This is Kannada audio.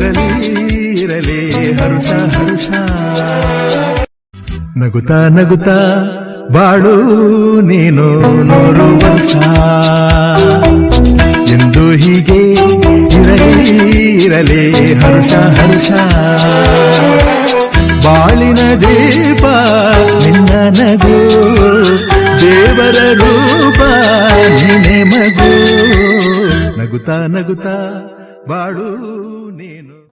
ಇರಲಿ ಇರಲಿ, ಹರುಷ ಹರುಷ. ನಗುತ್ತಾ ನಗುತ್ತಾ ಬಾಳು ನೀನು ನೂರು ವರ್ಷ. ಎಂದು ಹೀಗೆ ಇರಲಿ ಇರಲಿ, ಹರುಷ ಹರುಷ. ಬಾಳಿನ ದೀಪ ನಿನ್ನ ನಗು, ದೇವರ ರೂಪ ನಿನ್ನೆ ಮಗು. ನಗುತ್ತಾ ನಗುತ್ತಾ ಬಾಳು ನೀನು.